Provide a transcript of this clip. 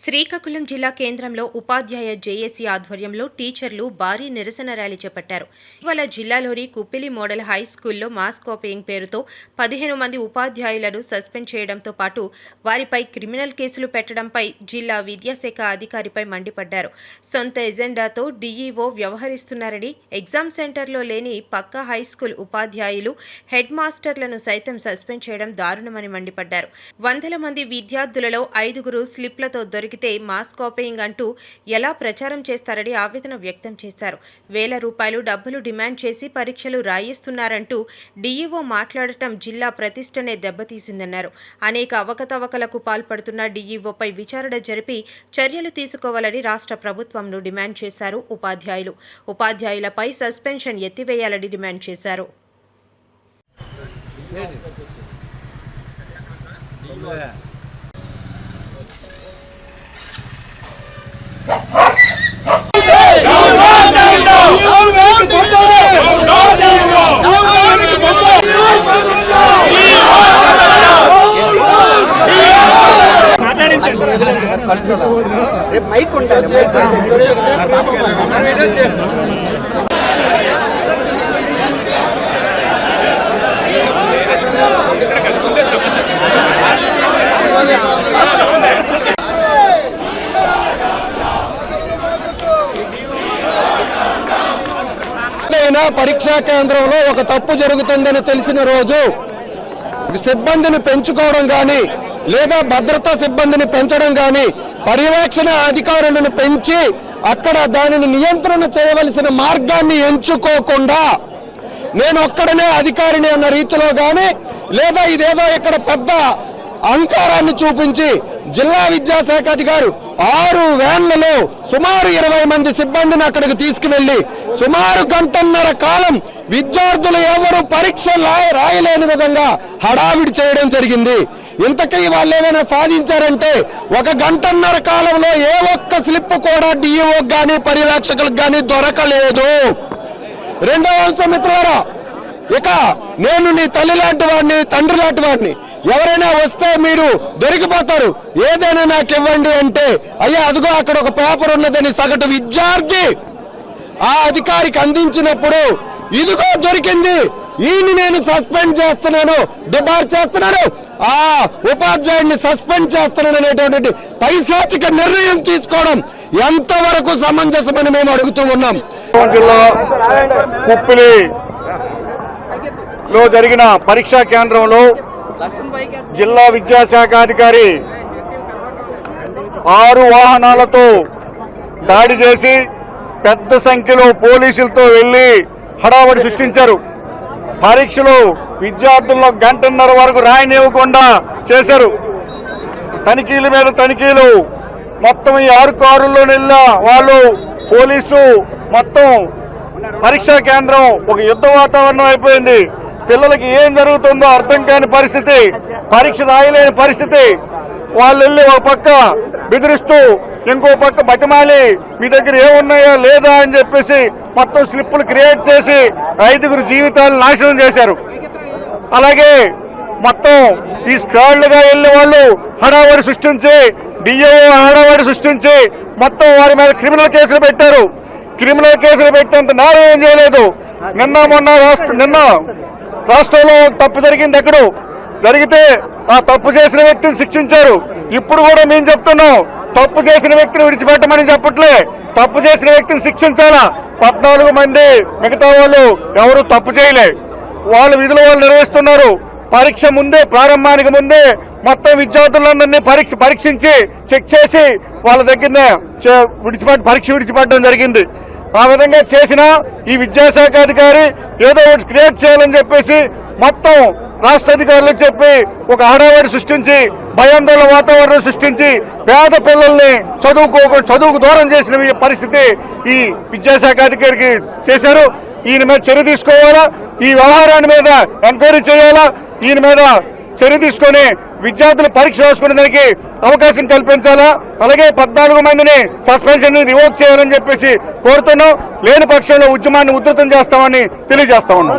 శ్రీకాకుళం జిల్లా కేంద్రంలో ఉపాధ్యాయ జేఏసీ ఆధ్వర్యంలో టీచర్లు భారీ నిరసన ర్యాలీ చేపట్టారు. ఇవాళ జిల్లాలోని కుప్పిలి మోడల్ హై స్కూల్లో మాస్ కాపీయింగ్ పేరుతో పదిహేను మంది ఉపాధ్యాయులను సస్పెండ్ చేయడంతో పాటు వారిపై క్రిమినల్ కేసులు పెట్టడంపై జిల్లా విద్యాశాఖ అధికారిపై మండిపడ్డారు. సొంత ఎజెండాతో డీఈఓ వ్యవహరిస్తున్నారని ఎగ్జామ్ సెంటర్లో లేని పక్కా హై స్కూల్ ఉపాధ్యాయులు హెడ్ మాస్టర్లను సైతం సస్పెండ్ చేయడం దారుణమని మండిపడ్డారు. వందల మంది విద్యార్థులలో ఐదుగురు స్లిప్లతో దొరికితే మాస్ కాపీయింగ్ అంటూ ఎలా ప్రచారం చేస్తారని ఆవేదన వ్యక్తం చేశారు. వేల రూపాయలు డబ్బులు డిమాండ్ చేసి పరీక్షలు రాయిస్తున్నారంటూ డీఈఓ మాట్లాడటం జిల్లా ప్రతిష్టనే దెబ్బతీసిందన్నారు. అనేక అవకతవకలకు పాల్పడుతున్న డీఈఓపై విచారణ జరిపి చర్యలు తీసుకోవాలని రాష్ట్ర ప్రభుత్వంను డిమాండ్ చేశారు ఉపాధ్యాయులు. ఉపాధ్యాయులపై సస్పెన్షన్ ఎత్తివేయాలని డిమాండ్ చేశారు. మైక్ ఉండాలి. ఏదైనా పరీక్షా కేంద్రంలో ఒక తప్పు జరుగుతుందని తెలిసిన రోజు సిబ్బందిని పెంచుకోవడం కానీ లేదా భద్రతా సిబ్బందిని పెంచడం కానీ పర్యవేక్షణ అధికారులను పెంచి అక్కడ దానిని నియంత్రణ చేయవలసిన మార్గాన్ని ఎంచుకోకుండా నేను ఒక్కడనే అధికారిని అన్న రీతిలో కానీ లేదా ఇదేదో ఇక్కడ పెద్ద అహంకారాన్ని చూపించి జిల్లా విద్యాశాఖ అధికారు ఆరు వ్యాన్లలో సుమారు ఇరవై మంది సిబ్బందిని అక్కడికి తీసుకువెళ్ళి సుమారు గంటన్నర కాలం విద్యార్థులు ఎవరు పరీక్ష రాయలేని విధంగా హడావిడి చేయడం జరిగింది. ఇంతకీ వాళ్ళు ఏమైనా సాధించారంటే ఒక గంటన్నర కాలంలో ఏ ఒక్క స్లిప్ కూడా డిఈఓ కానీ పర్యవేక్షకులకు కానీ దొరకలేదు. రెండవ అంశం మిత్రులారా ఇక నేను నీ తల్లి లాంటి వాడిని తండ్రి లాంటి వాడిని. ఎవరైనా వస్తే మీరు దొరికిపోతారు. ఏదైనా నాకు ఇవ్వండి అంటే అయ్యా అదిగో అక్కడ ఒక పేపర్ ఉన్నదని సగటు విద్యార్థి ఆ అధికారికి అందించినప్పుడు ఇదిగో దొరికింది. ఈయన నేను సస్పెండ్ చేస్తున్నాను డిబార్ చేస్తున్నాను. ఆ ఉపాధ్యాయుడిని సస్పెండ్ చేస్తున్నాను అనేటువంటి పైశాచిక నిర్ణయం తీసుకోవడం ఎంతవరకు సమంజసమని మేము అడుగుతూ ఉన్నాం. జిల్లా కుప్పిలి లో జరిగిన పరీక్షా కేంద్రంలో జిల్లా విద్యాశాఖ అధికారి ఆరు వాహనాలతో దాడి చేసి పెద్ద సంఖ్యలో పోలీసులతో వెళ్ళి హడావడి సృష్టించారు. పరీక్షలు విద్యార్థుల్లో గంటన్నర వరకు రాయనివ్వకుండా చేశారు. తనిఖీల మీద తనిఖీలు మొత్తం ఈ ఆరు కారుల్లో నిల్లా వాళ్ళు పోలీసు మొత్తం పరీక్షా కేంద్రం ఒక యుద్ధ వాతావరణం అయిపోయింది. పిల్లలకి ఏం జరుగుతుందో అర్థం కాని పరిస్థితి పరీక్ష రాయలేని పరిస్థితి. వాళ్ళు వెళ్ళి ఒక పక్క బెదిరిస్తూ ఇంకో పక్క బతిమాలి మీ దగ్గర ఏమున్నాయా లేదా? అని చెప్పేసి మొత్తం స్లిప్పులు క్రియేట్ చేసి ఐదుగురు జీవితాలు నాశనం చేశారు. అలాగే మొత్తం ఈ స్క్వాడ్లుగా వెళ్ళిన వాళ్ళు హడావడి సృష్టించి డిఏ హడావడి సృష్టించి మొత్తం వారి మీద క్రిమినల్ కేసులు పెట్టారు. క్రిమినల్ కేసులు పెట్టేంత నేరం ఏం చేయలేదు. నిన్న మొన్న రాష్ట్ర నిన్న రాష్ట్రంలో తప్పు జరిగింది ఎక్కడు. జరిగితే ఆ తప్పు చేసిన వ్యక్తిని శిక్షించారు. ఇప్పుడు కూడా మేము చెప్తున్నాం తప్పు చేసిన వ్యక్తిని విడిచిపెట్టమని చెప్పట్లే. తప్పు చేసిన వ్యక్తిని శిక్షించాలా? పద్నాలుగు మంది మిగతా వాళ్ళు ఎవరు తప్పు చేయలే. వాళ్ళు విధులు వాళ్ళు నిర్వహిస్తున్నారు. పరీక్ష ముందే ప్రారంభానికి ముందే మొత్తం విద్యార్థులందరినీ పరీక్ష పరీక్షించి చెక్ చేసి వాళ్ళ దగ్గరనే విడిచిపెట్టి పరీక్ష విడిచిపెట్టడం జరిగింది. ఆ విధంగా చేసిన ఈ విద్యాశాఖ అధికారి ఏదో ఒకటి క్రియేట్ చేయాలని చెప్పేసి మొత్తం రాష్ట్ర అధికారులకు చెప్పి ఒక ఆడవాడి సృష్టించి భయాందోళన వాతావరణం సృష్టించి పేద పిల్లల్ని చదువుకో చదువుకు దూరం చేసిన ఈ పరిస్థితి ఈ విద్యాశాఖ అధికారికి చేశారు. ఈయన మీద చర్య తీసుకోవాలా? ఈ వ్యవహారాన్ని మీద ఎంక్వైరీ చేయాలా? ఈయన మీద చర్య తీసుకొని విద్యార్థులు పరీక్ష రాసుకునే దానికి అవకాశం కల్పించాలా? అలాగే పద్నాలుగు మందిని సస్పెన్షన్ రివోక్ చేయాలని చెప్పేసి కోరుతున్నాం. లేని పక్షంలో ఉద్యమాన్ని ఉధృతం చేస్తామని తెలియజేస్తా ఉన్నాం.